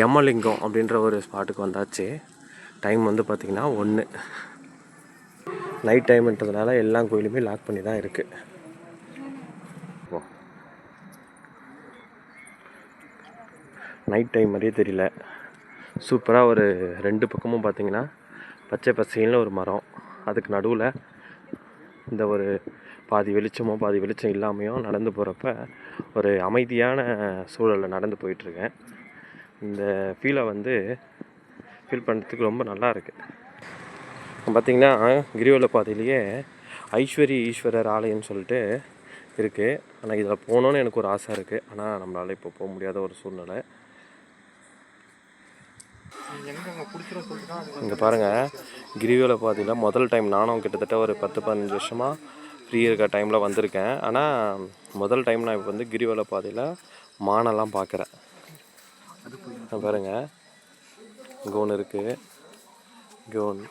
யமலிங்கம் அப்படின்ற ஒரு ஸ்பாட்டுக்கு வந்தாச்சு. டைம் வந்து பார்த்திங்கன்னா ஒன்று நைட் டைம்ன்றதுனால எல்லா கோயிலுமே லாக் பண்ணி தான் இருக்குது நைட் டைம் மாதிரியே தெரியல. சூப்பராக ஒரு ரெண்டு பக்கமும் பார்த்தீங்கன்னா பச்சை பசைன்னு ஒரு மரம். அதுக்கு நடுவில் இந்த ஒரு பாதி வெளிச்சமோ பாதி வெளிச்சம் இல்லாமையோ நடந்து போகிறப்ப ஒரு அமைதியான சூழலில் நடந்து போயிட்டுருக்கேன் இந்த ஃபீலை வந்து ஃபீல் பண்ணுறதுக்கு ரொம்ப நல்லா இருக்குது பார்த்திங்கன்னா கிரிவல பாதையிலேயே ஐஸ்வரி ஈஸ்வரர் ஆலயம்னு சொல்லிட்டு இருக்குது ஆனால் இதில் போகணுன்னு எனக்கு ஒரு ஆசை இருக்குது ஆனால் நம்மளால் இப்போ போக முடியாத ஒரு சூழ்நிலை. இங்கே பாருங்கள் கிரிவல பாதையில் முதல் டைம் நானும் கிட்டத்தட்ட ஒரு பத்து பதினஞ்சு வருஷமாக ஃப்ரீ இருக்க டைமில் வந்திருக்கேன். ஆனால் முதல் டைம் நான் இப்போ வந்து கிரிவல பாதையில் மானெல்லாம் பார்க்குறேன் இங்க பாருங்க. இங்கே ஒன்று இருக்குது இங்கே ஒன்று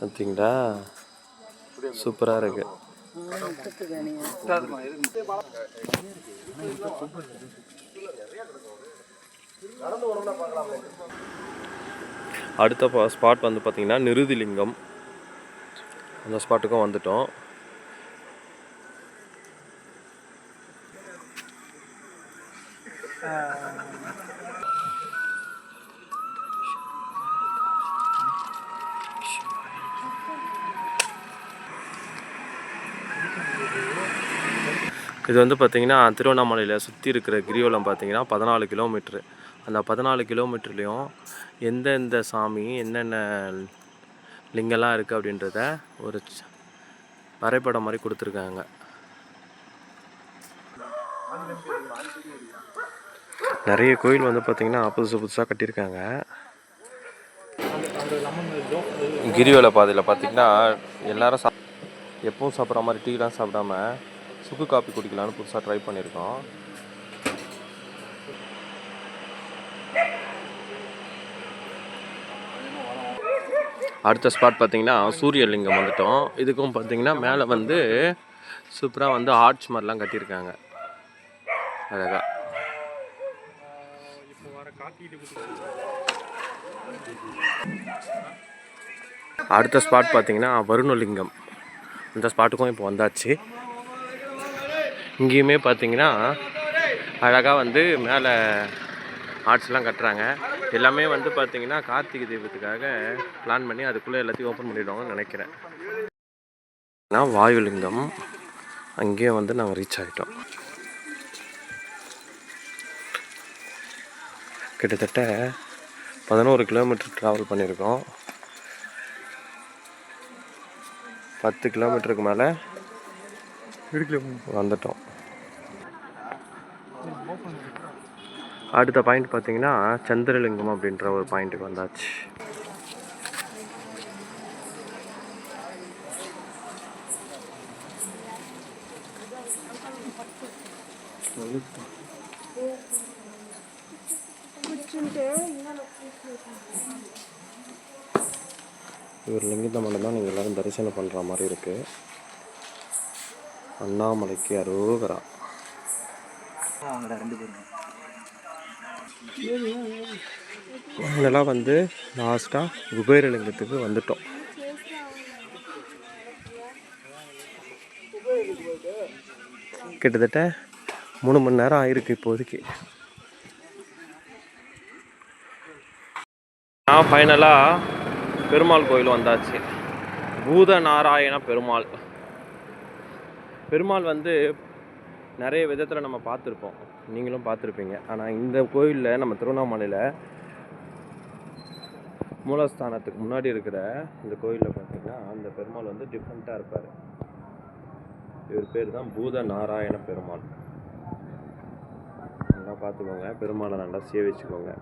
பார்த்தீங்களா சூப்பராக இருக்குது அடுத்த ஸ்பாட் வந்து பார்த்திங்கன்னா நிருதிலிங்கம். அந்த ஸ்பாட்டுக்கும் வந்துட்டோம். இது வந்து பார்த்திங்கன்னா திருவண்ணாமலையில் சுற்றி இருக்கிற கிரிவலம் பார்த்திங்கன்னா பதினாலு கிலோமீட்ரு அந்த பதினாலு கிலோமீட்டர்லேயும் எந்தெந்த சாமி என்னென்ன லிங்கெல்லாம் இருக்குது அப்படின்றத ஒரு வரைபடம் மாதிரி கொடுத்துருக்காங்க. நிறைய கோயில் வந்து பார்த்திங்கன்னா புதுசு புதுசாக கட்டியிருக்காங்க. கிரிவல பாதையில் பார்த்தீங்கன்னா எல்லோரும் சாப் எப்பவும் சாப்பிட்ற மாதிரி டீலாம் சாப்பிடாம சுக்கு காப்பி குடிக்கலாம்னு புதுசாக ட்ரை பண்ணியிருக்கோம். அடுத்த ஸ்பாட் பார்த்திங்கன்னா சூரியலிங்கம் வந்துட்டோம். இதுக்கும் பார்த்தீங்கன்னா மேலே வந்து சூப்பராக வந்து ஆர்ச் மாதிரிலாம் கட்டியிருக்காங்க. அழகாக அடுத்த ஸ்பாட் பார்த்தீங்கன்னா வருணலிங்கம். இந்த ஸ்பாட்டுக்கும் இப்போ வந்தாச்சு. இங்கேயுமே பார்த்தீங்கன்னா அழகாக வந்து மேலே ஆர்ட்ஸ்லாம் கட்டுறாங்க. எல்லாமே வந்து பார்த்தீங்கன்னா கார்த்திகை தீபத்துக்காக பிளான் பண்ணி அதுக்குள்ளே எல்லாத்தையும் ஓப்பன் பண்ணிவிடுவாங்கன்னு நினைக்கிறேன். நான் வாயுலிங்கம். அங்கேயும் வந்து நாங்கள் ரீச் ஆகிட்டோம் கிட்டத்தட்ட பதினோரு கிலோமீட்டர் ட்ராவல் பண்ணியிருக்கோம். பத்து கிலோமீட்டருக்கு மேலே வந்துட்டோம். அடுத்த பாயிண்ட் பார்த்தீங்கன்னா சந்திரலிங்கம் அப்படின்ற ஒரு பாயிண்ட்டுக்கு வந்தாச்சு. இவர் லிங்கத்தை மட்டும் தான். நீங்கள் எல்லோரும் தரிசனம் பண்ணுற மாதிரி இருக்குது அண்ணாமலைக்கு அரோகரா. இதெல்லாம் வந்து லாஸ்ட்டாக குபேரலிங்கத்துக்கு வந்துட்டோம். கிட்டத்தட்ட மூணு மணி நேரம் ஆயிருக்கு இப்போதைக்கு. நான் ஃபைனலாக பெருமாள் கோயில் வந்தாச்சு. பூத நாராயண பெருமாள். பெருமாள் வந்து நிறைய விதத்தில் நம்ம பார்த்துருப்போம். நீங்களும் பார்த்துருப்பீங்க. ஆனால் இந்த கோயிலில் நம்ம திருவண்ணாமலையில் மூலஸ்தானத்துக்கு முன்னாடி இருக்கிற இந்த கோயிலில் பார்த்தீங்கன்னா அந்த பெருமாள் வந்து டிஃப்ரெண்ட்டாக இருப்பார். இவர் பேர் தான் பூத நாராயண பெருமாள். நல்லா பார்த்துக்கோங்க. பெருமாளை நல்லா சேவிச்சுக்கோங்க.